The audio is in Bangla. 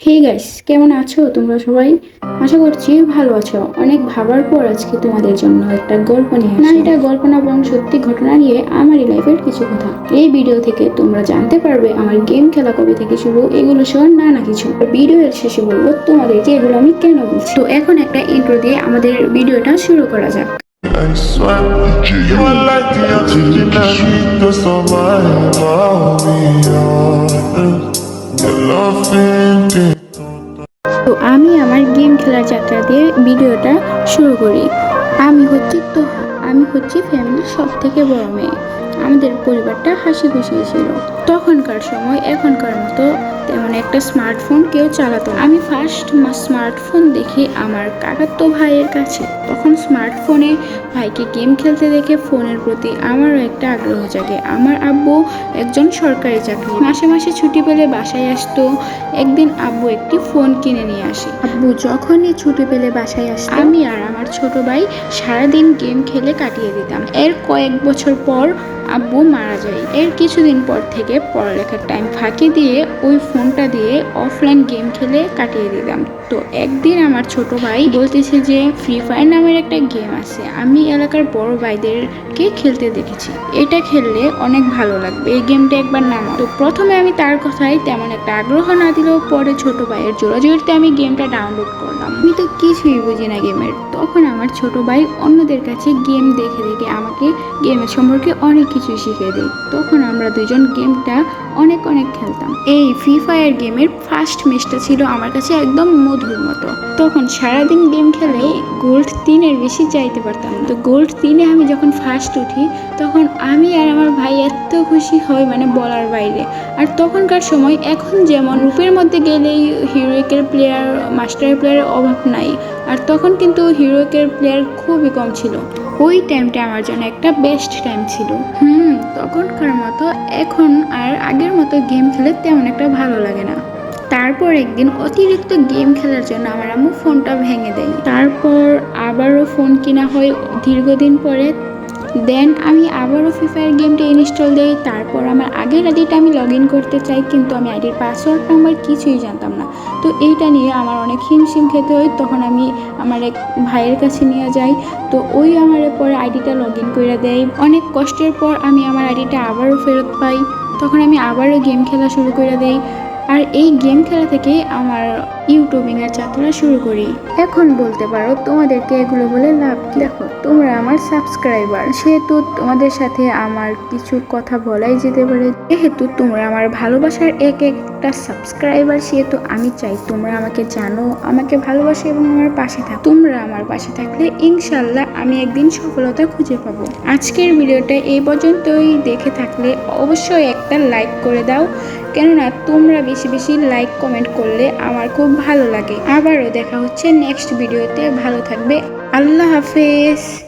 হে গাইস কেমন আছো তোমরা সবাই? আশা করছি ভালো আছো। অনেক ভাবার পর আজকে তোমাদের জন্য একটা গল্প নিয়ে না এটা গল্প না বরং সত্যি ঘটনা নিয়ে আমারই লাইফের কিছু কথা। এই ভিডিও থেকে তোমরা জানতে পারবে আমার গেম খেলা কবে থেকে শুরু এগুলো সহ না না কিছু। ভিডিওর শেষে বলব তোমাদেরকে এগুলো আমি কেন বলছি। তো এখন একটা ইন্ট্রো দিয়ে আমাদের ভিডিওটা শুরু করা যাক। I swear You are like the oxygen I need to survive I'll be honest তো আমি আমার গেম খেলার যাত্রা দিয়ে ভিডিওটা শুরু করি। আমি হচ্ছে তো আমি হচ্ছি ফ্যামিলির সব থেকে বড় মেয়ে। আমাদের পরিবারটা হাসি খুশি ছিল। তখনকার সময়, এখনকার মতো তেমন একটা স্মার্টফোন কেউ চালাতো। আমি ফার্স্ট স্মার্টফোন দেখি আমার কাকাতো ভাইয়ের কাছে। তখন স্মার্টফোনে ভাইকে গেম খেলতে দেখে ফোনের প্রতি আমারও একটা আগ্রহ জাগে। আমার আব্বু একজন সরকারি চাকরি। মাসে মাসে ছুটি পেলে বাসায় আসতো। একদিন আব্বু একটি ফোন কিনে নিয়ে আসে। আব্বু যখনই ছুটি পেলে বাসায় আসতো, আমি আর আমার ছোট ভাই সারাদিন গেম খেলে কাটিয়ে দিতাম। এর কয়েক বছর পর আব্বু মারা যায়। এর কিছুদিন পর থেকে পড়ালেখার টাইম ফাঁকি দিয়ে ওই ফোনটা দিয়ে অফলাইন গেম খেলে কাটিয়ে দিতাম। তো একদিন আমার ছোট ভাই বলতেছে যে ফ্রি ফায়ার নামের একটা গেম আছে। আমি এলাকার বড় ভাইদেরকে খেলতে দেখেছি। এটা খেললে অনেক ভালো লাগবে। এই গেমটা একবার নামা তো প্রথমে আমি তার কথায় তেমন একটা আগ্রহ না দিলেও পরে ছোট ভাইয়ের জোরাজোরিতে আমি গেমটা ডাউনলোড করলাম। আমি তো কিছুই বুঝি না গেমের তখন আমার ছোট ভাই অন্যদের কাছে গেম দেখে দেখে আমাকে গেমের সম্পর্কে অনেক কিছু শিখে দেয়। তখন আমরা দুজন গেমটা অনেক অনেক খেলতাম। এই ফ্রি ফায়ার গেমের ফার্স্ট ম্যাচটা ছিল আমার কাছে একদম মধুর মতো। তখন সারাদিন গেম খেলে গোল্ড তিনের বেশি চাইতে পারতাম তো গোল্ড তিনে আমি যখন ফার্স্ট উঠি, তখন আমি আর আমার ভাই এত খুশি হয় মানে বলার বাইরে। আর তখনকার সময় এখন যেমন রূপের মধ্যে গেলেই হিরোইকের প্লেয়ার মাস্টার প্লেয়ারের অভাব নাই। আর তখন কিন্তু হিরোইকের প্লেয়ার খুবই কম ছিল। ওই টাইমটা আমার জন্য একটা বেস্ট টাইম ছিল। হুম, তখনকার মতো এখন আর আগের মতো গেম খেলে তেমন একটা ভালো লাগে না। তারপর একদিন অতিরিক্ত গেম খেলার জন্য আমার আম্মু ফোনটা ভেঙে দেয়। তারপর আবারও ফোন কিনা হয় দীর্ঘদিন পরে। দেন আমি আবারও ফ্রি ফায়ার গেমটা ইনস্টল দিই, তারপর আমার আগের আইডিটা আমি লগ ইন করতে চাই, কিন্তু আমি আইডির পাসওয়ার্ড নাম্বার কিছুই জানতাম না। তো এইটা নিয়ে আমার অনেক হিমশিম খেতে হয়, তখন আমি আমার এক ভাইয়ের কাছে নিয়ে যাই। তো ওই আমার পরে আইডিটা লগ ইন করে দেয়। অনেক কষ্টের পর আমি আমার আইডিটা আবারও ফেরত পাই। তখন আমি আবারও গেম খেলা শুরু করে দেই। আর এই গেম খেলা থেকে আমার ইউটিউবিং এর যাত্রা শুরু করি। এখন বলতে পারো, তোমাদেরকে এগুলো বলে লাভ কি? দেখো, তোমরা আমার সাবস্ক্রাইবার সেহেতু তোমাদের সাথে আমার কিছু কথা বলাই যেতে পারে। যেহেতু তোমরা আমার ভালোবাসার এক একটা সাবস্ক্রাইবার সেহেতু আমি চাই তোমরা আমাকে জানো, আমাকে ভালোবাসো এবং আমার পাশে থাকো। তোমরা আমার পাশে থাকলে ইনশাল্লাহ আমি একদিন সফলতা খুঁজে পাবো। আজকের ভিডিওটা এই পর্যন্তই। দেখে থাকলে অবশ্যই একটা লাইক করে দাও। কেননা তোমরা বেশি বেশি লাইক কমেন্ট করলে আমার খুব ভালো লাগে। আবারও দেখা হচ্ছে নেক্সট ভিডিওতে ভালো থাকবে। আল্লাহ হাফেজ।